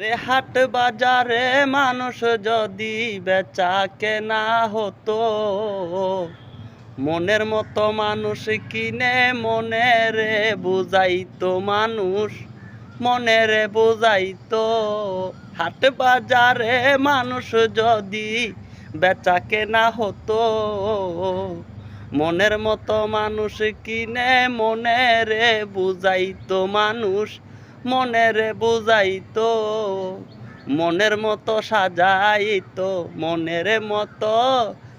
রে হাট বাজারে মানুষ যদি বেচা কেনা হতো, মনের মতো মানুষ কিনে মনেরে বুঝাইতো মানুষ, মনের বুঝাইতো। হাট বাজারে মানুষ যদি বেচা কেনা হতো, মনের মতো মানুষ কিনে মনেরে বুঝাইতো মানুষ মনেরে বুঝাইতো, মনের মতো সাজাইতো, মনের মতো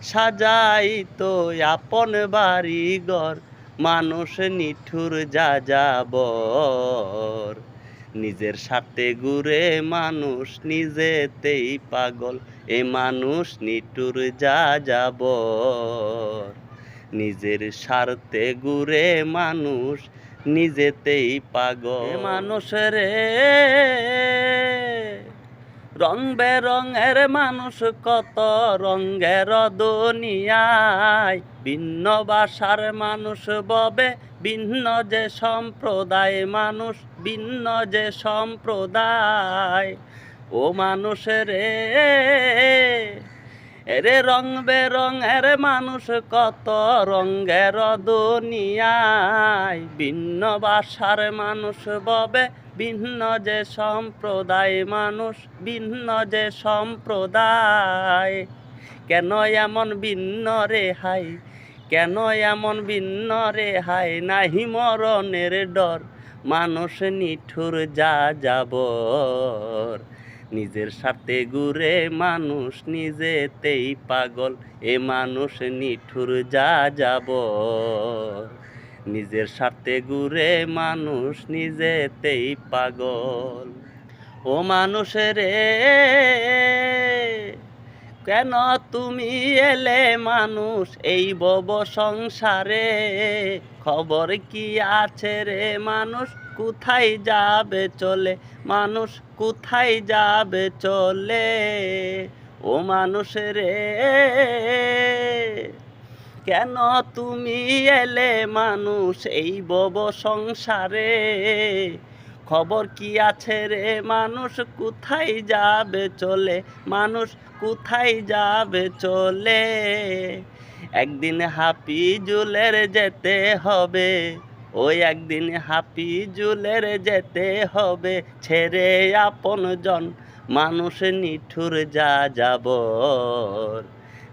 সাজাইতো, আপন বাড়ি ঘর মানুষ নিঠুর যা যাবর নিজের সাথে ঘুরে মানুষ নিজেতেই পাগল, এ মানুষ নিঠুর যা যাবর নিজের স্বার্থে ঘুরে মানুষ নিজেতেই পাগল। মানুষের মানুষ রে বেরঙের মানুষ কত রঙের দুনিয়ায়। ভিন্ন ভাষার মানুষ ববে, ভিন্ন যে সম্প্রদায় মানুষ, ভিন্ন যে সম্প্রদায়। ও মানুষ রে এরে রং বেরঙের মানুষ কত রঙের দুনিয়ায়। ভিন্ন ভাষার মানুষ ববে, ভিন্ন যে সম্প্রদায় মানুষ, ভিন্ন যে সম্প্রদায়। কেন এমন ভিন্ন রে হাই কেন এমন ভিন্ন রে হাই নাহি মরণের ডর, মানুষ নিঠুর যা যাবর। নিজের সাথে ঘুরে মানুষ নিজেতেই পাগল, এ মানুষ নিঠুর যা যাব। নিজের সাথে ঘুরে মানুষ নিজেতেই পাগল, ও মানুষ রে কেন তুমি এলে মানুষ এই বব সংসারে? খবর কি আছে রে মানুষ? কোথায় যাবে চলে? মানুষ কোথায় যাবে চলে? ও মানুষ রে। কেন তুমি এলে মানুষ এই বব সংসারে? খবর কি আছে রে? মানুষ কোথায় যাবে চলে? মানুষ কোথায় যাবে চলে? একদিন হাপি জুলের যেতে হবে, ওই একদিন হাপি জুলের যেতে হবে। ছেড়ে আপন জন, মানুষ নিঠুর যা যাবর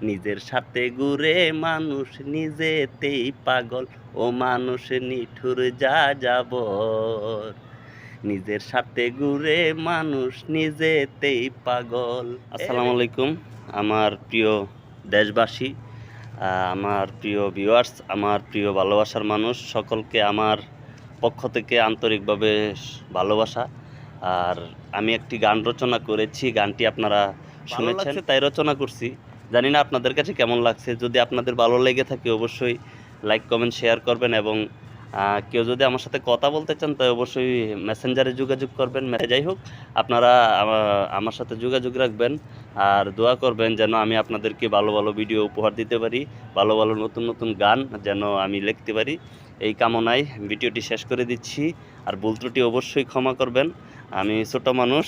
নিজের সাথে ঘুরে মানুষ নিজেতেই পাগল, ও মানুষ নিঠুর যা যাবর নিজের সাথে ঘুরে মানুষ নিজেতেই পাগল। আসসালামু আলাইকুম আমার প্রিয় দেশবাসী আমার প্রিয় ভিউয়ার্স আমার প্রিয় ভালোবাসার মানুষ সকলকে আমার পক্ষ থেকে আন্তরিকভাবে ভালোবাসা। আর আমি একটি গান রচনা করেছি গানটি আপনারা শুনেছেন তাই রচনা করছি। জানি না আপনাদের কাছে কেমন লাগছে যদি আপনাদের ভালো লেগে থাকে অবশ্যই লাইক কমেন্ট শেয়ার করবেন এবং কেউ যদি আমার সাথে কথা বলতে চান তাই অবশ্যই মেসেঞ্জারে যোগাযোগ করবেন। যাই হোক, আপনারা আমার সাথে যোগাযোগ রাখবেন আর দোয়া করবেন যেন আমি আপনাদেরকে ভালো ভালো ভিডিও উপহার দিতে পারি, ভালো ভালো নতুন নতুন গান যেন আমি লিখতে পারি। এই কামনায় ভিডিওটি শেষ করে দিচ্ছি আর ভুল ত্রুটি অবশ্যই ক্ষমা করবেন। আমি ছোট মানুষ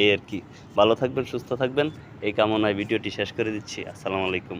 এই আর কি। ভালো থাকবেন, সুস্থ থাকবেন। এই কামনায় ভিডিওটি শেষ করে দিচ্ছি। আসসালামু আলাইকুম।